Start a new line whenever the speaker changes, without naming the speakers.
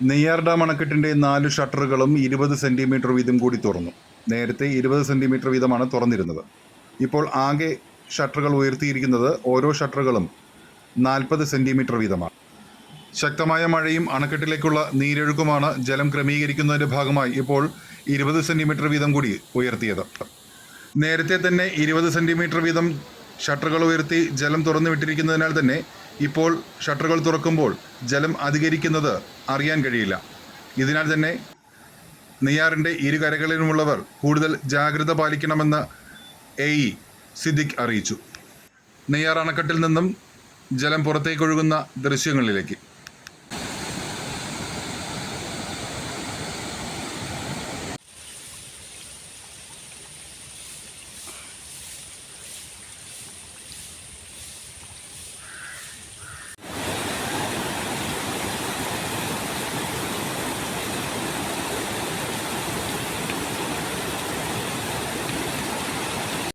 Neyyar dam അണക്കെട്ടിന്റെ നാല് ഷട്ടറുകളും ഇരുപത് സെന്റിമീറ്റർ വീതം കൂടി തുറന്നു. നേരത്തെ ഇരുപത് സെന്റിമീറ്റർ വീതമാണ് തുറന്നിരുന്നത്. ഇപ്പോൾ ആകെ ഷട്ടറുകൾ ഉയർത്തിയിരിക്കുന്നത് ഓരോ ഷട്ടറുകളും നാൽപ്പത് സെന്റിമീറ്റർ വീതമാണ്. ശക്തമായ മഴയും അണക്കെട്ടിലേക്കുള്ള നീരൊഴുക്കുമാണ് ജലം ക്രമീകരിക്കുന്നതിന്റെ ഭാഗമായി ഇപ്പോൾ ഇരുപത് സെന്റിമീറ്റർ വീതം കൂടി ഉയർത്തിയത്. നേരത്തെ തന്നെ ഇരുപത് സെന്റിമീറ്റർ വീതം ഷട്ടറുകൾ ഉയർത്തി ജലം തുറന്നു വിട്ടിരിക്കുന്നതിനാൽ തന്നെ ഇപ്പോൾ ഷട്ടറുകൾ തുറക്കുമ്പോൾ ജലം അധികരിക്കുന്നത് അറിയാൻ കഴിയില്ല. ഇതിനാൽ തന്നെ നെയ്യാറിന്റെ ഇരുകരകളിലുമുള്ളവർ കൂടുതൽ ജാഗ്രത പാലിക്കണമെന്ന് എ ഇ സിദ്ദിഖ് അറിയിച്ചു. നെയ്യാർ അണക്കെട്ടിൽ നിന്നും ജലം പുറത്തേക്കൊഴുകുന്ന ദൃശ്യങ്ങളിലേക്ക്.